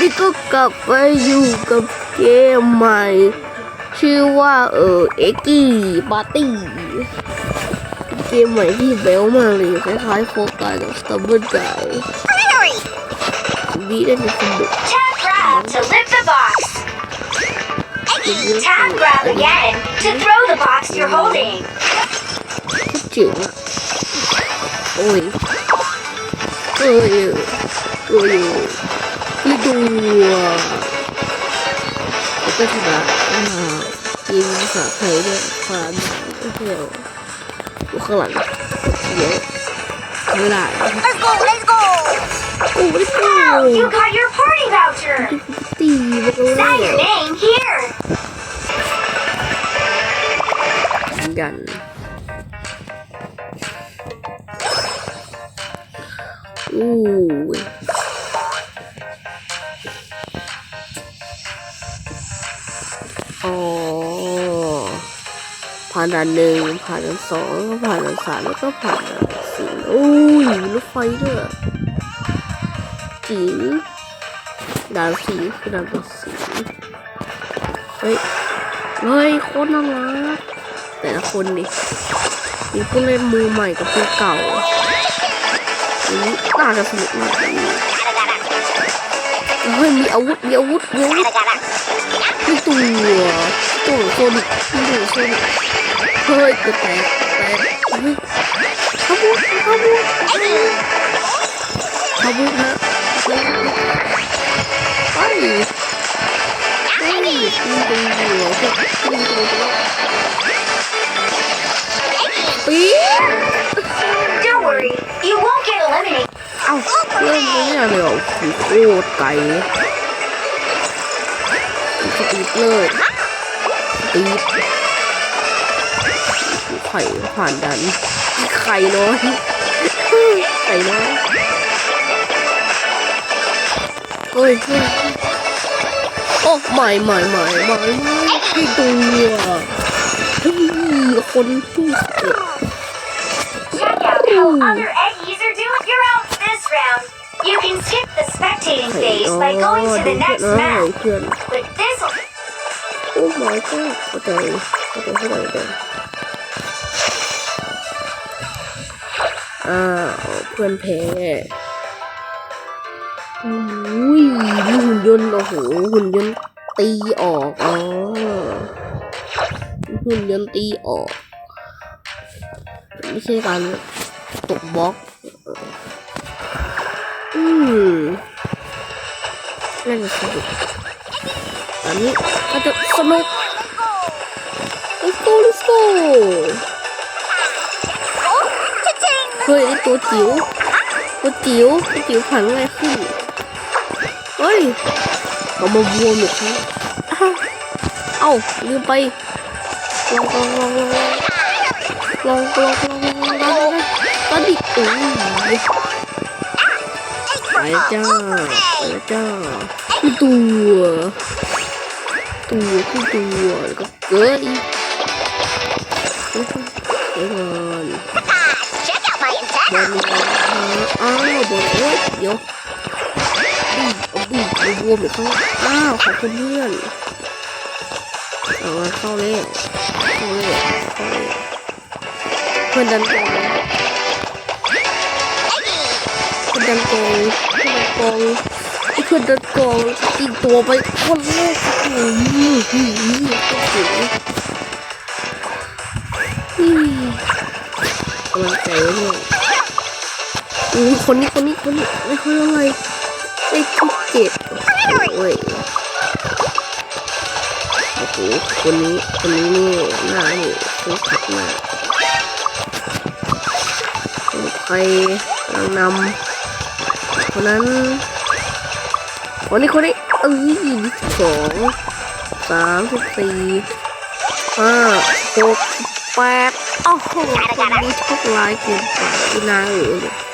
đi có cặp với dù cặp kia mày chưa qua ở eki bà tì kia mày thì béo mà stubborn cái thái khô tài nó tầm bên trái to lift the box. được Tap grab again to throw the box you're holding. Chịu ạ. Ôi. oi, oi. Ôi. 多。这是吧？嗯，第一次陪的荷兰的，就是有有荷兰的，有荷兰。Let's go, let's go. Wow, you got your party voucher. Sign name here. Gun. Ooh. ผ่านด่านหนึ่งผ่านด่านสองผ่านด่านสามแล้วก็ผ่านด่านสี่โอ้ยรถไฟด้วยจิ๋งด่านสี่คือด่านตัดสีเฮ้ยเฮ้ยโคตรน่ารักแต่ละคนดิมีผู้เล่นมือใหม่กับผู้เก่าอันนี้น่าจะสนุกมากเลยเฮ้ยมีอาวุธมีอาวุธมีอาวุธมีตัวตัวโซนิกมีตัวโซนิก hood, the bank. Come on, come on, come on. Come on, come on. Don't worry, you won't get eliminated. Ow, ไข่ผ่านดัน ไข่น้อย ไข่น้อยเฮ้ยเฮ้ยโอ้ใหม่ใหม่ใหม่ใหม่ที่ตัวเฮ้ยคนที่สุด Check out how other Eggies are doing. You're out this round. You can skip the spectating phase by going to the next เพื่อน map. เพื่อน But this'll โอ้ my god เข้าใจเข้าใจเข้าใจ อ้าวเพื่อนแพ้อุ้ยมีหุ่นยนต์โอ้โหหุ่นยนต์ตีออกอ๋อหุ่นยนต์ตีออก ไม่ใช่การตกบล็อก อืมน่าจะสนุกตอนนี้ก็จะสนุก let's go let's go ตัวจิ๋วตัวจิ๋วตัวจิ๋วผ่านง่ายขึ้นเฮ้ยเรามาบวมอีกครั้งอ้าวเอ้าลืมไปลองลองลองลองลองลองลองลองลองลองตอนดิอุ้ยไปจ้าไปจ้าคือตัวตัวคือตัวแล้วก็เกิดอีกเดี๋ยวก่อน บอลมีอะไรอ้าวบอลโอ๊ยเดี๋ยวบีบเอาบีบเอาบวมอีกครั้งอ้าวขอบคุณเพื่อนเอาเข้าเล่เข้าเล่เข้าเล่เพื่อนดันโกงเพื่อนดันโกงเพื่อนดันโกงเพื่อนดันโกงอีกตัวไปคนแรกโอ้ยหืมหืมโอ้ยโหอืมกำลังใจไว้ด้วย อู้คนนี้คนนี้คนนี้ไม่ค่อยอะไรไอ้ทุกเจ็บโอ้ยโอ้โหคนนี้คนนี้นี่หน้านี่คือขัดมากใครกำลังนำคนนั้นคนนี้คนนี้เอ้ยสองสามสิบสี่ห้าหกแปดโอ้โหคนนี้โชคร้ายเกินไปน่าเอ๋ย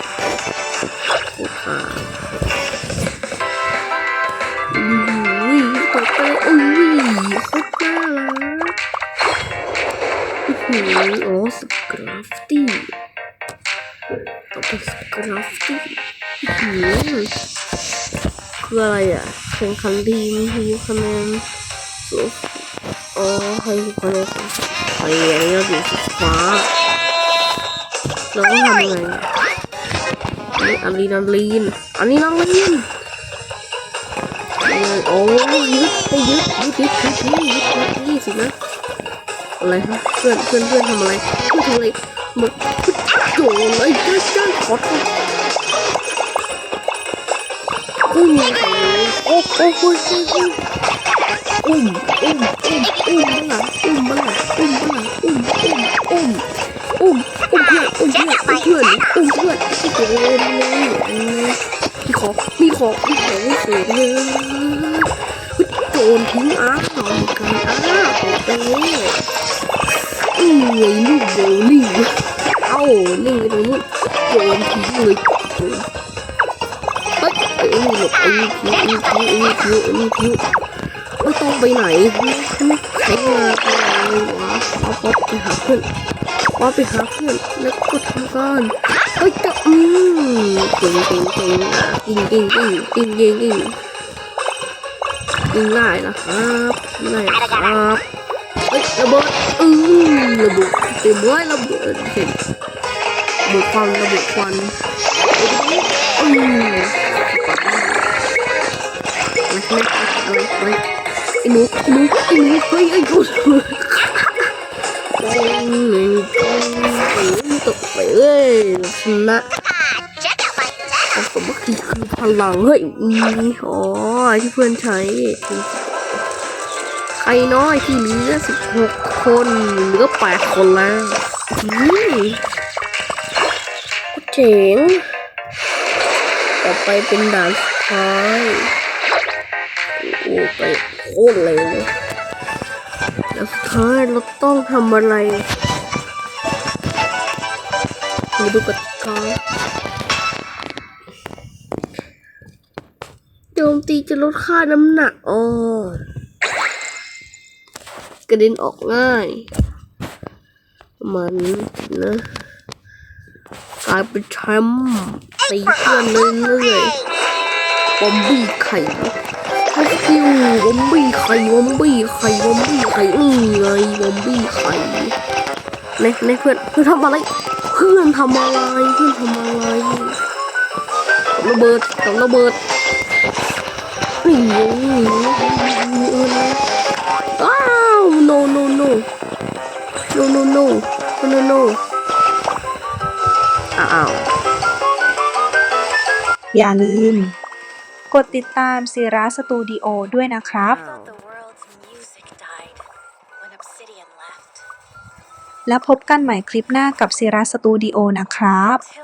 อุ้ยตกใจอุ้ยโคตรน่ารักอื้อหือโอ้สกราฟตี้ต่อไปสกราฟตี้อื้อหือคืออะไรอะแข่งขันทีมทีมคะแนนสูงอ๋อใครคะแนนใครอันนี้เรอยู่สีฟ้าเราต้องทำยังไง อันนี้อะดรีนาลีนอันนี้นาลีนโอ้ยยึดไปยึดยึดยึดยึดนี่ยึดยึดนี่สินะอะไรฮะเพื่อนเพื่อนเพื่อนทำอะไรเพื่อนทำอะไรมันโจเลยเจ้าจ้าขอโทษอุ้มโอ้โอ้โอ้ยอุ้มอุ้มอุ้มอุ้มบ้างอุ้มบ้างอุ้มบ้างอุ้มอุ้มอุ้มอุ้มอุ้มเพื่อนอุ้มเพื่อนอุ้ม เพื่อนอุ้มเพื่อนโอ้ยเลยมีขอมีขอมีขอวิเศษเลยโจรทิ้งอ้าวมีการอ้าวโอ้ยอืมไงลูกโบลิ่เอ้านี่ตรงนี้โจรทิ้งเลยเฮ้ยไอ้นี่หลบไอ้นี่ผิวไอ้นี่ผิวไอ้นี่ผิวไอ้นี่ผิวไม่ต้องไปไหนใช้งาอะไรวะเอาป๊อปไปหาเพื่อน ก็ไปหาเพื่อนแล้วกดทำกันเฮ้ยจะอืมจริงจริงจริงยิงริงจริงจริงยิงยิงยิงได้นะครับได้ครับเฮ้ยระเบิดอืมระเบิดเต็มเลยระเบิดเห็นระเบิดควันระเบิดควันอืมเฮ้ยเฮ้ยเฮ้ยไอ้หนูไอ้หนูไอ้หนูเฮ้ยไอ้หนู ตกไปเลยชนะโอาสมคีคือพลังเฮ้ยมีอ๋อที่เพื่อนใช้ใครน้อยที่เหลือสิบหกคนเหลือแปดคนแล้วนี่เจ๋งต่อไปเป็นด่านสุดท้ายโอ้ไปโคตรเร็วเลยแล้ว สุดท้ายเราต้องทำอะไรมาดูกติกาโจมตีจะลดค่าน้ำหนักอ๋อกระเด็นออกง่าย มันนะกลายเป็นแชมป์ตีเพื่อนเรื่อยๆบอมบี้ไข่ ทัสคิวบอมบี้ไข่บอมบี้ไข่บอมบี้ไข่อือไงบอมบี้ไข่ในในเพื่อนเพื่อนทำอะไร เพื่อนทำอะไรเพื่อนทำอะไรระเบิดกับระเบิดนี่ว้าว no no no no no no no no อ้าว อย่าลืม กดติดตามซีราสตูดิโอด้วยนะครับ thought the world's music died when Obsidian left. แล้วพบกันใหม่คลิปหน้ากับซีราสตูดิโอนะครับ Till